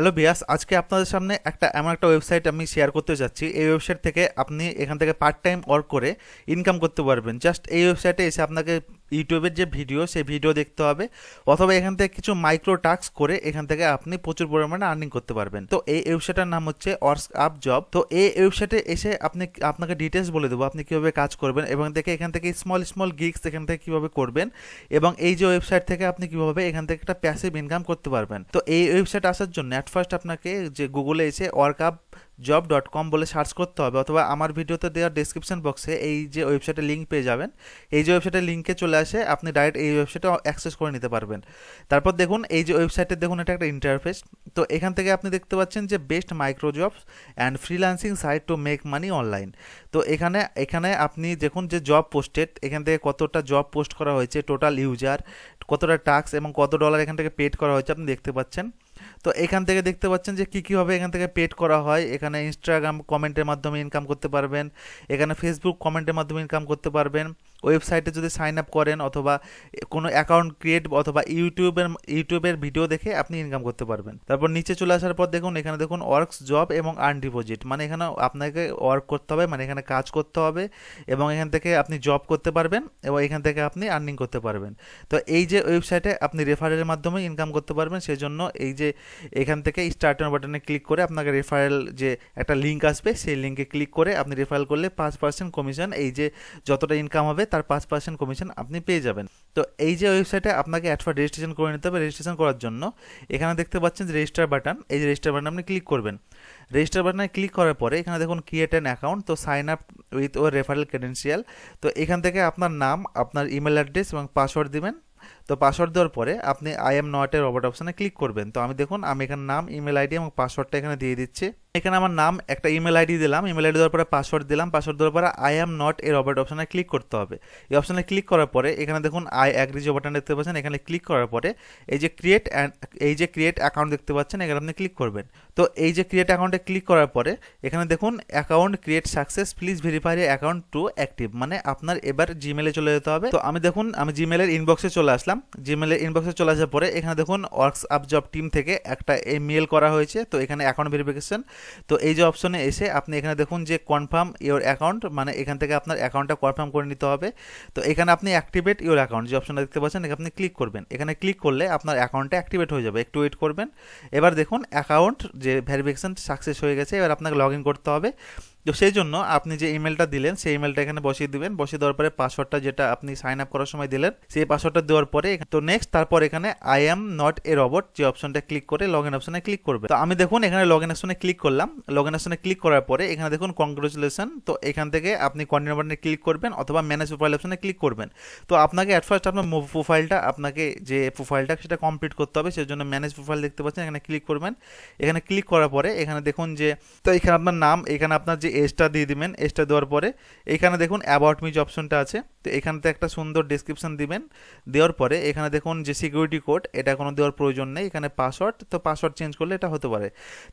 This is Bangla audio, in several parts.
হ্যালো বিয়াস আজকে আপনাদের সামনে একটা এমন একটা ওয়েবসাইট আমি শেয়ার করতে যাচ্ছি। এই ওয়েবসাইট থেকে আপনি এখান থেকে পার্ট টাইম ওয়ার্ক করে ইনকাম করতে পারবেন। জাস্ট এই ওয়েবসাইটে এসে আপনাকে ইউটিউবের যে ভিডিও, সেই ভিডিও দেখতে হবে। অথবা এখান থেকে কিছু মাইক্রো টাস্ক করে এখান থেকে আপনি প্রচুর পরিমাণে আর্নিং করতে পারবেন। তো এই ওয়েবসাইটের নাম হচ্ছে অর্স আপ জব তো এই ওয়েবসাইটে এসে আপনি আপনাকে ডিটেলস বলে দেবো, আপনি কীভাবে কাজ করবেন এবং দেখে এখান থেকে স্মল স্মল গিগস এখান থেকে কীভাবে করবেন এবং এই যে ওয়েবসাইট থেকে আপনি কীভাবে এখান থেকে একটা প্যাসিভ ইনকাম করতে পারবেন। তো এই ওয়েবসাইট আসার জন্য অ্যাট ফার্স্ট আপনাকে যে গুগলে এসে work up job dot com বলে সার্চ করতে হবে অথবা আমার ভিডিওতে দেওয়া ডিসক্রিপশন বক্সে এই যে ওয়েবসাইটের লিঙ্ক পেয়ে যাবেন। এই যে ওয়েবসাইটের লিঙ্কে চলে আসে, আপনি ডাইরেক্ট এই ওয়েবসাইটে অ্যাক্সেস করে নিতে পারবেন। তারপর দেখুন, এই যে ওয়েবসাইটে দেখুন, এটা একটা ইন্টারফেস তো এখান থেকে আপনি দেখতে পাচ্ছেন যে best micro jobs and freelancing site to make money online তো এখানে এখানে আপনি দেখুন যে জব পোস্টেড এখান থেকে কতটা জব পোস্ট করা হয়েছে টোটাল ইউজার কতটা টাস্ক এবং কত ডলার এখান থেকে পেড করা হয়েছে, আপনি দেখতে পাচ্ছেন। তো এখান থেকে দেখতে পাচ্ছেন যে কী কীভাবে এখান থেকে পেড করা হয়। এখানে ইনস্টাগ্রাম কমেন্টের মাধ্যমে ইনকাম করতে পারবেন। এখানে ফেসবুক কমেন্টের মাধ্যমে ইনকাম করতে পারবেন। ওয়েবসাইটে যদি সাইন আপ করেন অথবা কোনো অ্যাকাউন্ট ক্রিয়েট অথবা ইউটিউবের ইউটিউবের ভিডিও দেখে আপনি ইনকাম করতে পারবেন। তারপর নিচে চলে আসার পর দেখুন, এখানে দেখুন ওয়ার্কস জব এবং আর্ন ডিপোজিট মানে এখানে আপনাকে ওয়ার্ক করতে হবে মানে এখানে কাজ করতে হবে এবং এখান থেকে আপনি জব করতে পারবেন এবং এখান থেকে আপনি আর্নিং করতে পারবেন। তো এই যে ওয়েবসাইটে আপনি রেফারেলের মাধ্যমে ইনকাম করতে পারবেন, সেজন্য এই যে এখান থেকে স্টার্ট বাটনে ক্লিক করে আপনাকে রেফারেল যে একটা লিঙ্ক আসবে, সেই লিঙ্কে ক্লিক করে আপনি রেফারেল করলে পাঁচ পার্সেন্ট কমিশন এই যে যতটা ইনকাম হবে তার পাঁচ পার্সেন্ট কমিশন আপনি পেয়ে যাবেন। তো এই যে ওয়েবসাইটে আপনাকে অ্যাডফার রেজিস্ট্রেশন করে নিতে হবে রেজিস্ট্রেশন করার জন্য, এখানে দেখতে পাচ্ছেন যে রেজিস্টার বাটন এই যে রেজিস্টার বাটন আপনি ক্লিক করবেন। রেজিস্টার বাটনে ক্লিক করার পরে এখানে দেখুন ক্রিয়েট অ্যান অ্যাকাউন্ট তো সাইন আপ উইথ ও রেফারেল ক্রেডেন্সিয়াল তো এখান থেকে আপনার নাম, আপনার ইমেল অ্যাড্রেস এবং পাসওয়ার্ড দিবেন। তো পাসওয়ার্ড দেওয়ার পরে আপনি I am not a robot অপশানে ক্লিক করবেন। তো আমি দেখুন, আমি এখানে নাম ইমেল আইডি এবং পাসওয়ার্ডটা এখানে দিয়ে দিচ্ছি। এখানে আমার নাম, একটা ইমেল আইডি দিলাম। ইমেল আইডি দেওয়ার পরে পাসওয়ার্ড দিলাম। পাসওয়ার্ড দেওয়ার পরে I am not a robot অপশানে ক্লিক করতে হবে। এই অপশানে ক্লিক করার পরে এখানে দেখুন আই অ্যাগ্রি যে বাটন দেখতে পাচ্ছেন। এখানে ক্লিক করার পরে এই যে ক্রিয়েট এই যে ক্রিয়েট অ্যাকাউন্ট দেখতে পাচ্ছেন, এখানে আপনি ক্লিক করবেন। তো এই যে ক্রিয়েট অ্যাকাউন্টে ক্লিক করার পরে এখানে দেখুন account create success please verify account to active মানে আপনার এবার জিমেলে চলে যেতে হবে। তো আমি দেখুন, আমি জিমেলের ইনবক্সে চলে আসলাম। জিমেলের ইনবক্সে চলে আসার পরে এখানে দেখুন ওয়ার্কস আপ জব টিম থেকে একটা মেল করা হয়েছে। তো এখানে অ্যাকাউন্ট ভেরিফিকেশন তো এই যে অপশনে এসে আপনি এখানে দেখুন যে কনফার্ম ইওর অ্যাকাউন্ট মানে এখান থেকে আপনার অ্যাকাউন্টটা কনফার্ম করে নিতে হবে। তো এখানে আপনি অ্যাক্টিভেট ইওর অ্যাকাউন্ট যে অপশনটা দেখতে পাচ্ছেন, এখানে আপনি ক্লিক করবেন। এখানে ক্লিক করলে আপনার অ্যাকাউন্টটা অ্যাক্টিভেট হয়ে যাবে। একটু ওয়েট করবেন। এবার দেখুন অ্যাকাউন্ট যে ভেরিফিকেশন সাকসেস হয়ে গেছে, এবার আপনাকে লগ ইন করতে হবে। তো সেই জন্য আপনি যে ইমেলটা দিলেন, সেই ইমেলটা এখানে বসিয়ে দিবেন। বসিয়ে দেওয়ার পরে পাসওয়ার্ডটা যেটা আপনি সাইন আপ করার সময় দিলেন, সেই পাসওয়ার্ডটা দেওয়ার পরে তো নেক্সট তারপর এখানে I am not a robot যে অপশনটা ক্লিক করে লগ ইন অপশনে ক্লিক করবে। তো আমি দেখুন এখানে লগ ইন অপশনে ক্লিক করলাম। লগ ইন অপশনে ক্লিক করার পরে এখানে দেখুন কংগ্রেচুলেশন তো এখান থেকে আপনি কন্টিনিউ বাটনে ক্লিক করবেন অথবা ম্যানেজ প্রোফাইল অপশনে ক্লিক করবেন। তো আপনাকে অ্যাট ফার্স্ট আপনার প্রোফাইলটা আপনাকে যে প্রোফাইলটা সেটা কমপ্লিট করতে হবে সেই জন্য ম্যানেজ প্রোফাইল দেখতে পাচ্ছেন, এখানে ক্লিক করবেন। এখানে ক্লিক করার পরে এখানে দেখুন যে, তো এখানে আপনার নাম, এখানে আপনার যে এজটা দিয়ে দিবেন এসটা দেওয়ার পরে এখানে দেখুন অ্যাবাউট মিজ অপশনটা আছে। তো এখানতে একটা সুন্দর ডিসক্রিপশন দিবেন। দেওয়ার পরে এখানে দেখুন যে সিকিউরিটি কোড এটা কোনো দেওয়ার প্রয়োজন নেই। এখানে পাসওয়ার্ড তো পাসওয়ার্ড চেঞ্জ করলে এটা হতে পারে।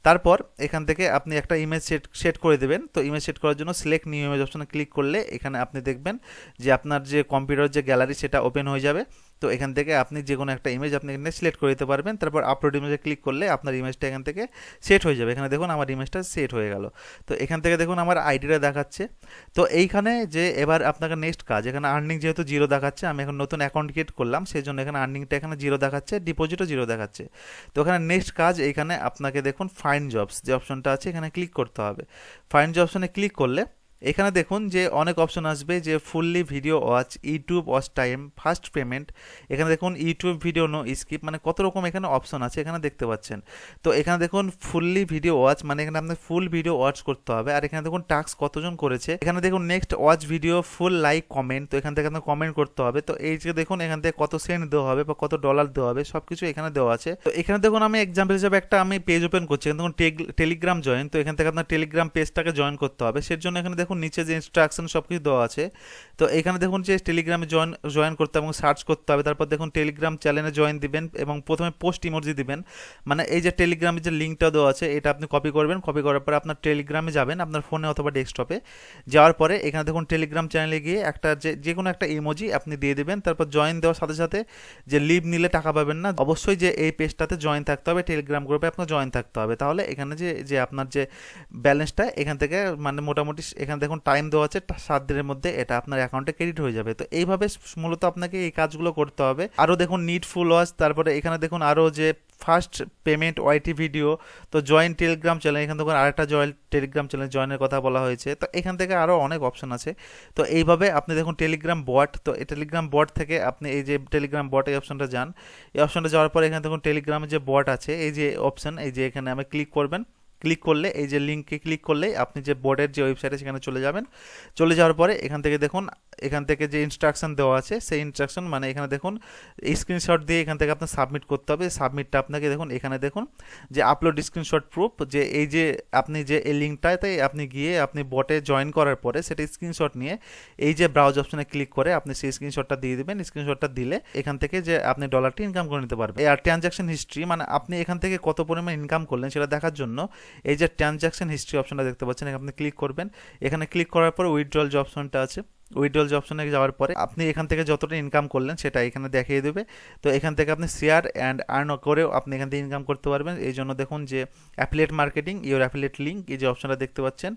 তারপর এখান থেকে আপনি একটা ইমেজ সেট সেট করে দেবেন। তো ইমেজ সেট করার জন্য সিলেক্ট নিউ ইমেজ অপশানে ক্লিক করলে এখানে আপনি দেখবেন যে আপনার যে কম্পিউটার যে গ্যালারি সেটা ওপেন হয়ে যাবে। তো এখান থেকে আপনি যে কোনো একটা ইমেজ আপনি এখানে সিলেক্ট করে দিতে পারবেন। তারপর আপলোড ইমেজে ক্লিক করলে আপনার ইমেজটা এখান থেকে সেট হয়ে যাবে। এখানে দেখুন আমার ইমেজটা সেট হয়ে গেল। তো এখান থেকে দেখুন আমার আইডিটা দেখাচ্ছে। তো এইখানে যে এবার আপনাকে নেক্সট কাজ এখানে আর্নিং যেহেতু জিরো দেখাচ্ছে, আমি এখন নতুন অ্যাকাউন্ট ক্রিয়েট করলাম সেই জন্য এখানে আর্নিংটা এখানে জিরো দেখাচ্ছে ডিপোজিটও জিরো দেখাচ্ছে। তো এখানে নেক্সট কাজ, এখানে আপনাকে দেখুন ফাইন জবস যে অপশনটা আছে, এখানে ক্লিক করতে হবে। ফাইন জবসনে ক্লিক করলে এখানে দেখুন যে অনেক অপশন আসবে যে fully video watch YouTube watch time first payment এখানে দেখুন ইউটিউব ভিডিও নো স্কিপ মানে কত রকম এখানে অপশন আছে এখানে দেখতে পাচ্ছেন। তো এখানে দেখুন ফুললি ভিডিও ওয়াচ মানে এখানে আপনার ফুল ভিডিও ওয়াচ করতে হবে। আর এখানে দেখুন টাস্ক কতজন করেছে। এখানে দেখুন next watch video full like comment তো এখান থেকে আপনার কমেন্ট করতে হবে। তো এই যে দেখুন এখান থেকে কত সেন্ট দেওয়া হবে বা কত ডলার দেওয়া হবে সব কিছু এখানে দেওয়া আছে। তো এখানে দেখুন আমি এক্সাম্পল হিসেবে একটা আমি পেজ ওপেন করছি। এখানে দেখুন টেলিগ্রাম জয়েন তো এখান থেকে আপনার টেলিগ্রাম পেজটাকে জয়েন করতে হবে। সের জন্য এখানে দেখুন, নিচে যে ইনস্ট্রাকশন সব কিছু দেওয়া আছে, তো এখানে দেখুন যে টেলিগ্রামে জয়েন জয়েন করতে হবে এবং সার্চ করতে হবে। তারপর দেখুন টেলিগ্রাম চ্যানেলে জয়েন দিবেন এবং প্রথমে পোস্ট ইমোজি দিবেন। মানে এই যে টেলিগ্রামের যে লিঙ্কটা দেওয়া আছে, এটা আপনি কপি করবেন। কপি করার পরে আপনার টেলিগ্রামে যাবেন, আপনার ফোনে অথবা ডেস্কটপে যাওয়ার পরে এখানে দেখুন টেলিগ্রাম চ্যানেলে গিয়ে একটা যে যে কোনো একটা ইমোজি আপনি দিয়ে দেবেন। তারপর জয়েন দেওয়ার সাথে সাথে যে লিভ নিলে টাকা পাবেন না। অবশ্যই যে এই পেজটাতে জয়েন থাকতে হবে টেলিগ্রাম গ্রুপে আপনার জয়েন থাকতে হবে। তাহলে এখানে যে যে আপনার যে ব্যালেন্সটা এখান থেকে মানে মোটামুটি এখানে দেখুন টাইম দেওয়া আছে সাত দিনের মধ্যে এটা আপনার অ্যাকাউন্টে ক্রেডিট হয়ে যাবে। তো এইভাবে মূলত আপনাকে এই কাজগুলো করতে হবে। আরও দেখুন নিট ফুল ওয়াচ তারপরে এখানে দেখুন আরও যে ফার্স্ট পেমেন্ট ওয়াইটি ভিডিও তো জয়েন টেলিগ্রাম চ্যানেল এখানে দেখুন আরেকটা জয়েন টেলিগ্রাম চ্যানেল জয়েনের কথা বলা হয়েছে। তো এখান থেকে আরও অনেক অপশন আছে। তো এইভাবে আপনি দেখুন টেলিগ্রাম বট তো এই টেলিগ্রাম বট থেকে আপনি এই যে টেলিগ্রাম বট এই অপশনটা যান। এই অপশনটা যাওয়ার পরে এখানে দেখুন টেলিগ্রামের যে বট আছে, এই যে অপশন এই যে এখানে আমি ক্লিক করবেন। ক্লিক করলে, এই যে লিঙ্কে ক্লিক করলেই আপনি যে বোর্ডের যে ওয়েবসাইটে সেখানে চলে যাবেন। চলে যাওয়ার পরে এখান থেকে দেখুন, এখান থেকে যে ইনস্ট্রাকশন দেওয়া আছে, সেই ইনস্ট্রাকশন মানে এখানে দেখুন স্ক্রিনশট দিয়ে এখান থেকে আপনার সাবমিট করতে হবে। সাবমিটটা আপনাকে দেখুন, এখানে দেখুন যে আপলোড স্ক্রিনশট প্রুফ যে এই যে আপনি যে এই লিঙ্কটাতে আপনি গিয়ে আপনি বটে জয়েন করার পরে সেটা স্ক্রিনশট নিয়ে এই যে ব্রাউজ অপশনে ক্লিক করে আপনি সেই স্ক্রিনশটটা দিয়ে দেবেন। স্ক্রিনশটটা দিলে এখান থেকে যে আপনি ডলারটি ইনকাম করে নিতে পারবেন। আর ট্রানজাকশন হিস্ট্রি মানে আপনি এখান থেকে কত পরিমাণ ইনকাম করলেন সেটা দেখার জন্য এই যে ট্রানজাকশন হিস্ট্রি অপশনটা দেখতে পাচ্ছেন আপনি ক্লিক করবেন। এখানে ক্লিক করার পর উইথড্রল যে অপশনটা আছে উইথড্রল যে অপশনে যাওয়ার পরে আপনি এখান থেকে যতটা ইনকাম করলেন সেটা এখানে দেখিয়ে দেবে। তো এখান থেকে আপনি শেয়ার অ্যান্ড আর্ন করেও আপনি এখান থেকে ইনকাম করতে পারবেন। এই জন্য দেখুন যে affiliate marketing your affiliate link এই যে অপশনটা দেখতে পাচ্ছেন,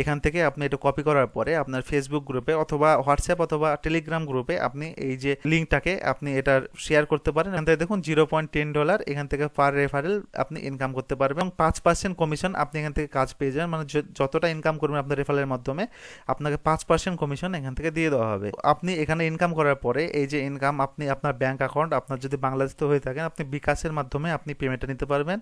এখান থেকে আপনি এটা কপি করার পরে আপনার ফেসবুক গ্রুপে অথবা হোয়াটসঅ্যাপ অথবা টেলিগ্রাম গ্রুপে আপনি এই যে লিঙ্কটাকে আপনি এটা শেয়ার করতে পারেন। এখান থেকে দেখুন জিরো পয়েন্ট টেন ডলার এখান থেকে পার রেফারেল আপনি ইনকাম করতে পারবেন। এবং পাঁচ পার্সেন্ট কমিশন আপনি এখান থেকে কাজ পেয়ে যাবেন। মানে যতটা ইনকাম করবেন আপনার রেফারেলের মাধ্যমে, আপনাকে পাঁচ পার্সেন্ট কমিশন এখান থেকে দিয়ে দেওয়া হবে। আপনি এখানে ইনকাম করার পরে এই যে ইনকাম আপনি আপনার ব্যাংক অ্যাকাউন্ট আপনার যদি বাংলাদেশে হয়ে থাকেন, আপনি বিকাশের মাধ্যমে আপনি পেমেন্টটা নিতে পারবেন।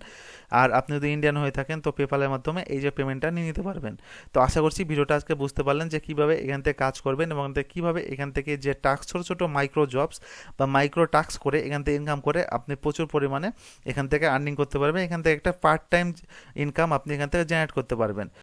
আর আপনি যদি ইন্ডিয়ান হয়ে থাকেন, তো পেপালের মাধ্যমে এই যে পেমেন্টটা নিয়ে নিতে পারবেন। তো আশা করছি ভিডিওটা আজকে বুঝতে পারলেন যে কীভাবে এখান থেকে কাজ করবেন এবং কীভাবে এখান থেকে যে টাস্ক ছোটো ছোটো মাইক্রো জবস বা মাইক্রো টাস্ক করে এখান থেকে ইনকাম করে আপনি প্রচুর পরিমাণে এখান থেকে আর্নিং করতে পারবেন। এখান থেকে একটা পার্ট টাইম ইনকাম আপনি এখান থেকে জেনারেট করতে পারবেন।